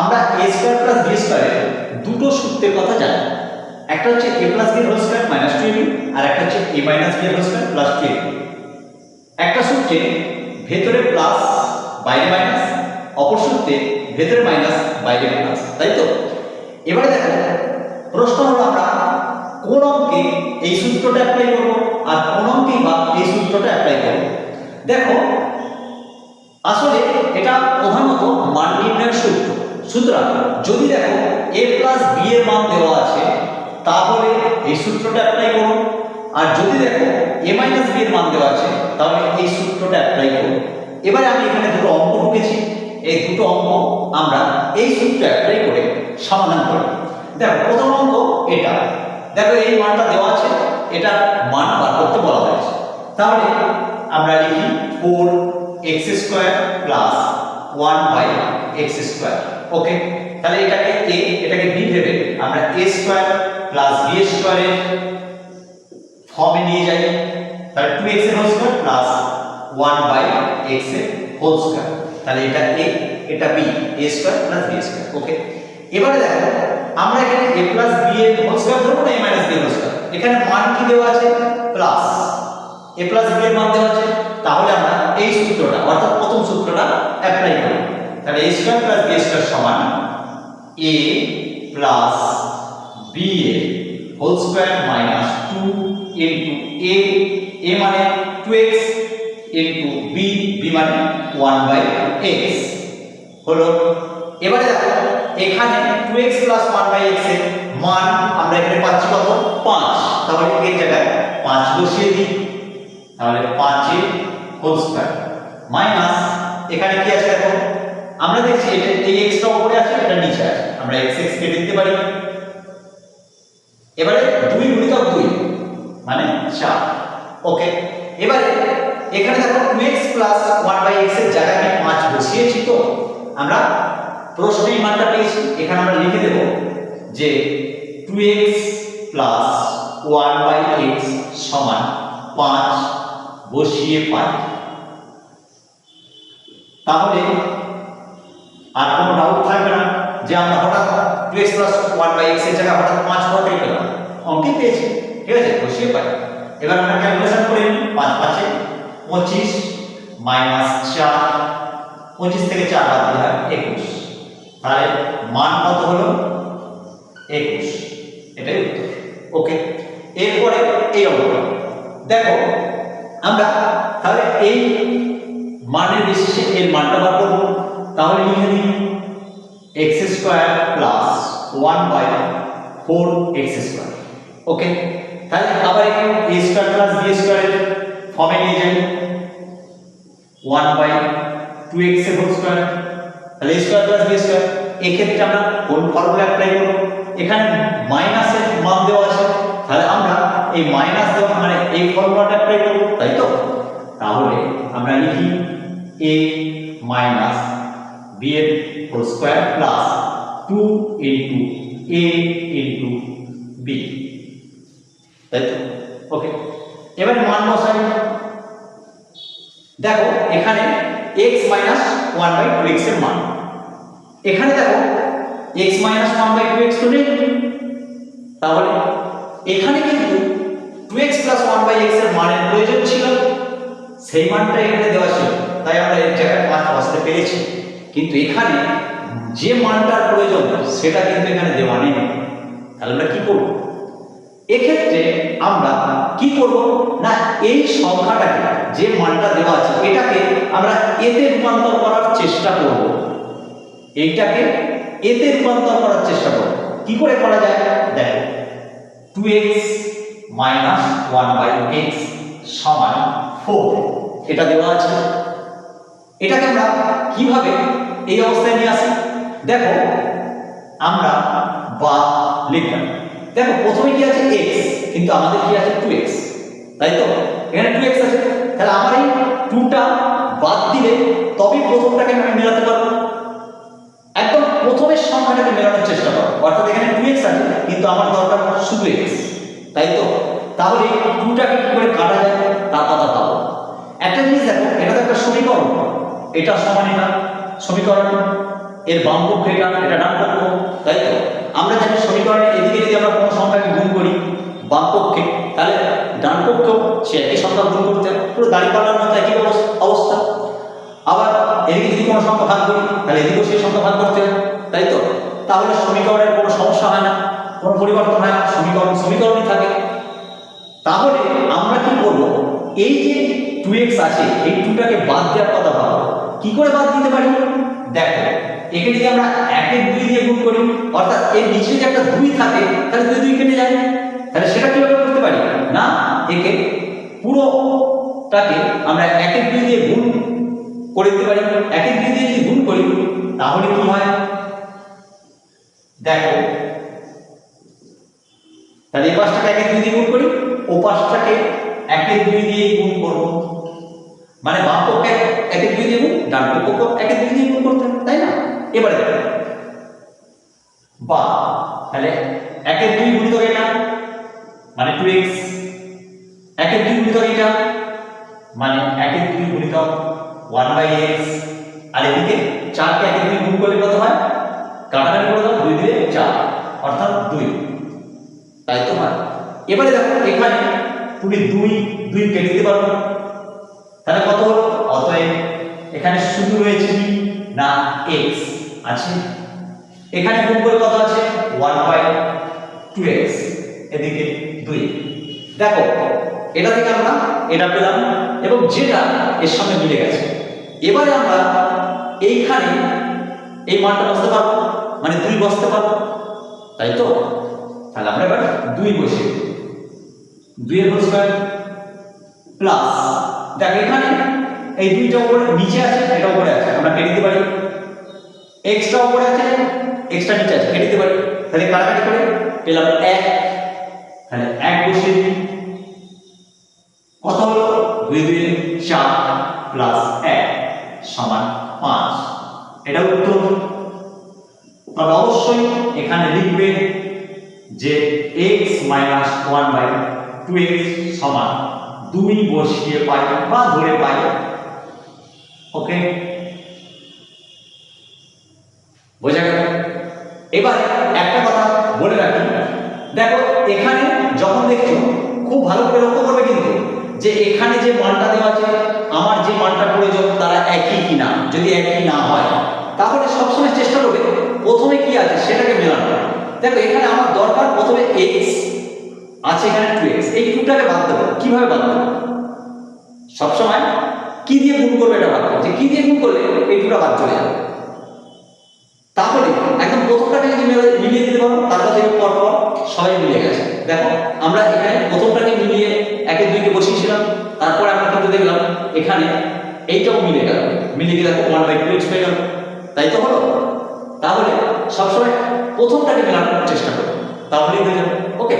আমরা এ square plus B স্কোয়ারের দুটো সূত্রের কথা জানি। একটা হচ্ছে A plus B whole square minus two আর একটা হচ্ছে A minus B whole square plus two একটা সূত্রে ভেতরে প্লাস বাইরে মাইনাস অপর সূত্রে ভেতরে মাইনাস বাইরে মাইনাস তাই তো? এবারে দেখো, প্রশ্ন হলো আমরা কোন অঙ্কে এই সূত্রটা অ্যাপ্লাই করব আর কোন অঙ্কে বা এই সূত্রটা অ্যাপ্লাই করব? দেখো, আসলে এটা প্রধানত মান নির্ণয়ের সূত্র। সুতরাং যদি দেখো এ প্লাস বি এর মান দেওয়া আছে, তাহলে এই সূত্রটা অ্যাপ্লাই করো আর যদি দেখো এ মাইনাস বি এর মান দেওয়া আছে, তাহলে এই সূত্রটা অ্যাপ্লাই করো এবারে আমি এখানে দুটো অঙ্ক ঢুকেছি। এই দুটো অঙ্ক আমরা এই সূত্র অ্যাপ্লাই করে সমাধান করি দেখো, প্রথম অঙ্ক এটা। দেখো, এই মানটা দেওয়া আছে। এটা মান বার করতে বলা হয়েছে। তাহলে আমরা লিখি four X square plus one by X square okay, তাহলে এটাকে এ, এটাকে বি ভেবে আমরা এ স্কোয়ার প্লাস বি স্কোয়ারের ফর্মে নিয়ে যাই। তাহলে টু এক্সের whole square plus one by এক্সের হোল স্কোয়ার তাহলে এটা এ, এটা B, A square plus B okay? এবারে দেখো, আমরা এখানে এ প্লাস বি এর হোল স্কোয়ার ধরবো না, A minus B whole square এখানে মান কি দেওয়া আছে? প্লাস এ প্লাস বি এর মান দেওয়া আছে। তাহলে আমরা এই সূত্রটা, অর্থাৎ প্রথম সূত্রটা অ্যাপ্লাই করি তাহলে A square plus B square সমান এ প্লাস বি এর whole square minus two into A A মানে two X into B B মানে ওয়ান বাই এক্স হলো। এবারে দেখো, এখানে two X plus one by এক্সের মান আমরা এখানে পাচ্ছি কত? পাঁচ। তাহলে এর জায়গায় পাঁচ বসিয়ে দিই। তাহলে পাঁচের হোল স্কোয়ার মাইনাস এখানে কি আছে আমরা দেখছি এটা এই এক্সটা উপরে আছে, এটা নিচে আছে। আমরা এক্স এক্স কেটে দিতে পারি। এবারে দুই গুণিতক দুই মানে চার। ওকে এবারে এখানে দেখো two X plus one by এক্সের জায়গায় আমি পাঁচ বসিয়েছি তো। আমরা প্রশ্নে এই মানটা পেয়েছি। এখানে আমরা লিখে দেব যে two X plus one by X সমান পাঁচ বসিয়ে পাই। তাহলে আর কোনো ডাউট থাকবে না যে আমরা হঠাৎ এক্স প্লাস ওয়ান বাই এক্সের জায়গায় হঠাৎ পাঁচ কোথায় পেলাম অঙ্কে পেয়েছি। ঠিক আছে? বসিয়ে পাই এবার আমরা ক্যালকুলেশন করে নিই। পাঁচ পাঁচে পঁচিশ মাইনাস চার, পঁচিশ থেকে চার বাদ দিলে হয় একুশ। তাহলে মান কত হলো? একুশ। এটাই উত্তর। ওকে? এরপরে এই অঙ্ক দেখো, আমরা তাহলে এই মানের বিশেষে এর মানটা বার করব। তাহলে লিখে দিই X square plus one by four X square okay তাহলে আবার এখানে এ স্কোয়ার প্লাস বি স্কোয়ারের ফর্মে নিয়ে যাই। ওয়ান বাই টু এক্সের হোল স্কোয়ার তাহলে A square plus B square এক্ষেত্রে আমরা কোন ফর্মুলা অ্যাপ্লাই করব? এখানে মাইনাসের মান দেওয়া আছে। তাহলে আমরা এই মাইনাস দেওয়া মানে এই ফর্মুলাটা অ্যাপ্লাই করব, তাই তো? তাহলে আমরা লিখি এ মাইনাস এর whole square plus two into A into B তাই তো ওকে এবারে মান বসাই। দেখো, এখানে x minus one by two এক্সের মান। এখানে দেখো, x minus one by two X তো নেই। তাহলে এখানে কিন্তু two X plus one by এক্সের মানের প্রয়োজন ছিল। সেই মানটা এখানে দেওয়া ছিল। তাই আমরা এর জায়গায় পাঁচ বসাতে পেরেছি। কিন্তু এখানে যে মানটার প্রয়োজন, সেটা কিন্তু এখানে দেওয়া নেই। তাহলে আমরা কি করব? এক্ষেত্রে আমরা কি করব? না, এই সংখ্যাটাকে, যে মানটা দেওয়া আছে, এটাকে আমরা এতে রূপান্তর করার চেষ্টা করব। এইটাকে এতে রূপান্তর করার চেষ্টা করব। কি করে করা যায়? দেখো two X minus one by X সমান ফোর এটা দেওয়া আছে। এটাকে আমরা কীভাবে এই অবস্থায় নিয়ে আসি। দেখো, আমরা বা লিখলাম। দেখো, প্রথমে কি আছে এক্স কিন্তু আমাদের কি আছে টু এক্স তাই তো? এখানে টু এক্স আছে। তাহলে আমার এই 2টা বাদ দিলে তবেই প্রথমটাকে আমি মেলাতে পারব। একদম প্রথমের সংখ্যাটাকে মেলানোর চেষ্টা করো। অর্থাৎ এখানে টু এক্স আছে, কিন্তু আমার দরকার শুধু এক্স তাই তো? তাহলে টুটাকে কি করে কাটা যায়? তা পাবো একটা জিনিস দেখো এটা তো একটা সমীকরণ, এটা সমান এটা সমীকরণ। এর বাম পক্ষ এটা এটা ডান পক্ষ, তাই তো? আমরা জানি সমীকরণের এদিকে যদি আমরা কোনো সংখ্যাকে গুণ করি, বাম পক্ষে, তাহলে ডান পক্ষ, সে একই সংখ্যা গুণ করতে। পুরো। দাড়ি পাল্লার মতো একই অবস্থা। আবার এদিকে যদি কোনো সংখ্যা ভাগ করি, তাহলে এদিকেও সেই সংখ্যা ভাগ করতে হয় তাই তো? তাহলে সমীকরণের কোনো সমস্যা হয় না, কোনো পরিবর্তন হয় না, সমীকরণ, সমীকরণই থাকে। তাহলে আমরা কি করব? এই যে টু এক্স আছে, এই টুটাকে বাদ দেওয়ার কথা ভাবো। কি করে বাদ দিতে পারি? দেখো একে যদি আমরা একের দুই দিয়ে গুণ করি, অর্থাৎ এর নিচে যদি একটা দুই থাকে, তাহলে দুই দুই কেটে যায়, তাহলে সেটা কীভাবে করতে পারি? না, একে পুরোটাকে আমরা একের দুই দিয়ে গুণ করে দিতে পারি। একের দুই দিয়ে যদি গুণ করি, তাহলে কি হয়? দেখো, তাহলে এই পাশটাকে একের দুই দিয়ে গুণ করি, ও পাশটাকে একের দুই দিয়ে গুণ করব। মানে বাম পক্ষে একের দুই দিয়ে গুণ, ডান পক্ষ একের দুই দিয়ে গুণ করতে হবে, তাই না এবারে দেখো। বা, তাহলে একের দুই গুণিতক এটা মানে টু এক্স একের দুই গুণিতক এটা মানে একের দুই গুণিতক ওয়ান বাই এক্স আর এদিকে চারকে একের দুই গুণ করলে কত হয়? কাটাকাটি করে দাও, দুই দিয়ে চার, অর্থাৎ দুই। তাই তো হয়। এবারে দেখো, এখানে তুমি দুই দুই কেটে দিতে পারো। তাহলে কত হলো? অতএব এখানে শুধু রয়েছে না এক্স আছে? এখানে গুণ করে কত আছে? ওয়ান বাই টু এক্স এদিকে দুই। দেখো, এটা থেকে আমরা এটা পেলাম এবং যেটা এর সঙ্গে মিলে গেছে। এবারে আমরা এইখানে এই মানটা বসতে পারব মানে দুই বসতে পারব, তাই তো? তাহলে আমরা এবার দুই বসে দুইয়ের হোল স্কয়ার প্লাস দেখো, এখানে এই দুইটা উপরে, নিচে আছে, এটা উপরে আছে, আমরা কেটে দিতে পারি। এক্সট্রা উপরে আছে এক্সট্রা নিচে আছে, কেটে দিতে পারি তাহলে কাটাকাটি করে? পেলাম এক। তাহলে এক বসে দিই। কত হলো? দুই দুই চার প্লাস এক সমান পাঁচ। এটা উত্তর। তবে অবশ্যই এখানে লিখবে যে x minus one by two X সমান দুই বসিয়ে পাই বা ধরে পাই। ওকে বোঝা গেল? এবার একটা কথা বলে রাখি দেখো, এখানে যখন দেখছ, খুব ভালো করে লক্ষ্য করবে কিন্তু যে এখানে যে মানটা দেওয়া আছে, আমার যে মানটা প্রয়োজন, তারা একই কিনা? যদি একই না হয়, তাহলে সবসময় চেষ্টা করবে, প্রথমে কি আছে সেটাকে মেলানো। দেখো, এখানে আমার দরকার প্রথমে এক্স আছে এখানে টু এক্স এই টুটাকে বাদ দেবো। কীভাবে বাদ দেবো? সবসময় কি দিয়ে গুণ করবে এটা বাদ যে কি দিয়ে গুণ করলে এই টুটা বাদ চলে যাবে? তাহলে একদম প্রথমটাকে যদি মিলিয়ে দিতে পারো, তারপর থেকে পর পর সবাই মিলে গেছে। দেখো, আমরা এখানে প্রথমটাকে মিলিয়ে একে দুইকে বসিয়েছিলাম তারপর আমরা কিন্তু দেখলাম এখানে এইটাও মিলে গেল। মিলে গেলে দেখো ওয়ান বাই টু এক্স হয়ে গেল। তাই তো হলো? তাহলে সবসময় প্রথমটাকে মেলানোর চেষ্টা করো। তাহলেই হয়ে যাবে। ওকে